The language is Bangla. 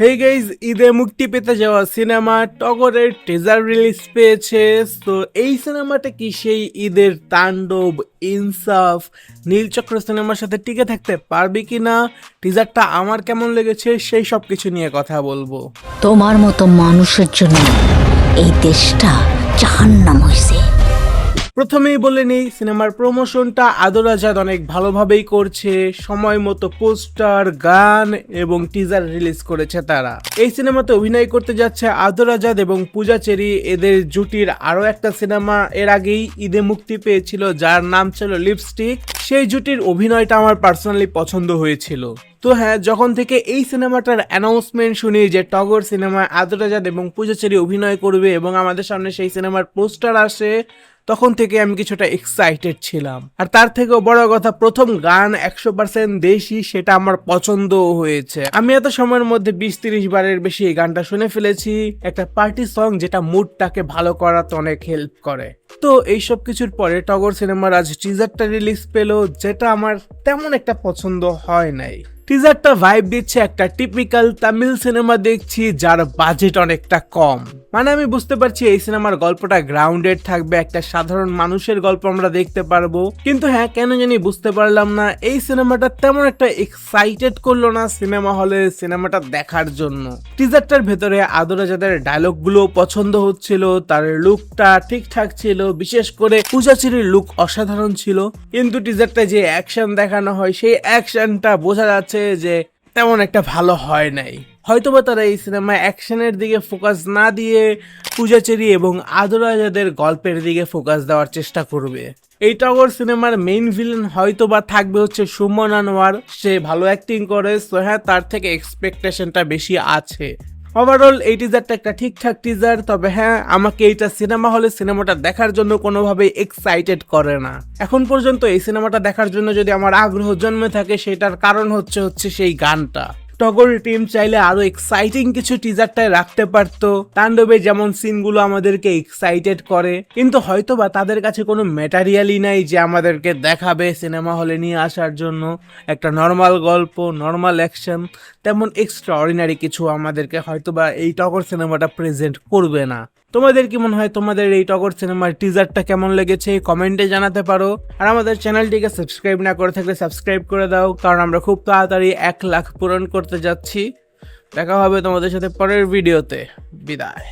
হেই গাইজ ঈদে মুক্তি পেতে যাওয়া সিনেমা টগরের টেজার রিলিজ পেয়েছে। তো এই সিনেমাটা কি সেই ঈদের তাণ্ডব, ইনসাফ, নীলচক্র সিনেমার সাথে টিকে থাকতে পারবে কি না টিজারটা আমার কেমন লেগেছে, সেই সব কিছু নিয়ে কথা বলব। তোমার মতো মানুষের জন্য এই দেশটা জাহান্নাম হয়েছে প্রথমেই বলে নেই, সিনেমার প্রমোশনটা আদর আজাদ অনেক ভালোভাবেই করছে, সময় মতো পোস্টার, গান এবং টিজার রিলিজ করেছে তারা। এই সিনেমাতে অভিনয় করতে যাচ্ছে আদর আজাদ এবং পূজা চেরি, এদের জুটির আরও একটা সিনেমা এর আগেই ঈদে মুক্তি পেয়েছিল, যার নাম ছিল লিপস্টিক সেই জুটির অভিনয়টা আমার পার্সোনালি পছন্দ হয়েছিল। তো হ্যাঁ যখন থেকে এই সিনেমাটার অ্যানাউন্সমেন্ট শুনি যে টগর সিনেমায় আদর আজাদ এবং পূজা চেরি অভিনয় করবে এবং আমাদের সামনে সেই সিনেমার পোস্টার আসে, তখন থেকে আমি কিছুটা এক্সাইটেড ছিলাম। আর তার থেকেও বড় কথা, প্রথম গান একশো পার্সেন্ট দেশি, সেটা আমার পছন্দও হয়েছে। আমি এত সময়ের মধ্যে বিশ তিরিশ বারের বেশি এই গানটা শুনে ফেলেছি। একটা পার্টি সং যেটা মুডটাকে ভালো করাতে অনেক হেল্প করে। তো এইসব কিছুর পরে টগর সিনেমার আজ টিজারটা রিলিজ পেল, যেটা আমার তেমন একটা পছন্দ হয় নাই। টিজারটা ভাইব দিচ্ছে একটা টিপিক্যাল তামিল সিনেমা দেখছি, যার বাজেট অনেকটা কম। মানে আমি বুঝতে পারছি এই সিনেমার গল্পটা গ্রাউন্ডেড থাকবে, একটা সাধারণ মানুষের গল্প আমরা দেখতে পারব। কিন্তু হ্যাঁ কেন জানি বুঝতে পারলাম না, এই সিনেমাটা তেমন একটা এক্সাইটেড করল না সিনেমা হলে সিনেমাটা দেখার জন্য। টিজারটার ভেতরে আদরা যাদের ডায়লগগুলো পছন্দ হচ্ছিল, তার লুকটা ঠিকঠাক ছিল বিশেষ করে পূজাচিরির লুক অসাধারণ ছিল। কিন্তু টিজারটা যে অ্যাকশন দেখানো হয়, সেই অ্যাকশনটা বোঝা যাচ্ছে যে তেমন একটা ভালো হয় নাই। হয়তোবা তারা এই সিনেমায় অ্যাকশনের দিকে ফোকাস না দিয়ে পূজাচেরি এবং আদরাজাদের গল্পের দিকে ফোকাস দেওয়ার চেষ্টা করবে। এই টগর সিনেমার মেইন ভিলেন হয়তো বা থাকবে হচ্ছে সুমন আনোয়ার। সে ভালো অ্যাক্টিং করে সো হ্যাঁ তার থেকে এক্সপেকটেশনটা বেশি আছে। ওভারঅল এই টিজারটা একটা ঠিকঠাক টিজার তবে হ্যাঁ আমাকে এইটা সিনেমা হলে সিনেমাটা দেখার জন্য কোনোভাবেই এক্সাইটেড করে না। এখন পর্যন্ত এই সিনেমাটা দেখার জন্য যদি আমার আগ্রহ জন্মে থাকে, সেটার কারণ হচ্ছে হচ্ছে সেই গানটা। টগর টিম চাইলে আরও এক্সাইটিং কিছু টিজারটায় রাখতে পারত। তাণ্ডবে যেমন সিনগুলো আমাদেরকে এক্সাইটেড করে, কিন্তু হয়তো বা তাদের কাছে কোনো ম্যাটারিয়ালই নাই যে আমাদেরকে দেখাবে সিনেমা হলে নিয়ে আসার জন্য। একটা নর্মাল গল্প নর্মাল অ্যাকশন তেমন এক্সট্রা অর্ডিনারি কিছু আমাদেরকে হয়তো বা এই টগর সিনেমাটা প্রেজেন্ট করবে না। তোমাদের কি মনে হয় তোমাদের এই টগর সিনেমার টিজারটা কেমন লেগেছে? কমেন্টে জানাতে পারো। আর আমাদের চ্যানেলটিকে সাবস্ক্রাইব না করে থাকলে সাবস্ক্রাইব করে দাও, কারণ আমরা খুব তাড়াতাড়ি এক লাখ পূরণ করতে যাচ্ছি। দেখা হবে তোমাদের সাথে পরের ভিডিওতে বিদায়।